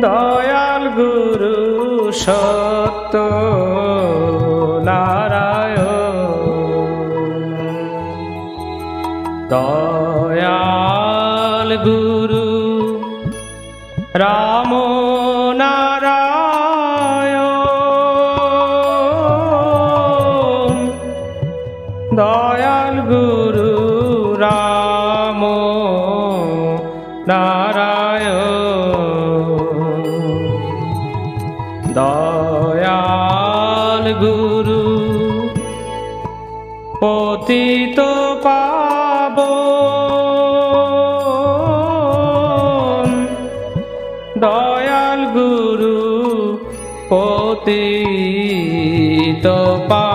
দয়াল গুরু সত্য নারায়ণ। দয়াল গুরু রাম নারায়ণ। দয়াল গুরু রাম নারায়ণ। দয়াল গুরু পতিত পাব। দয়াল গুরু পতিত পা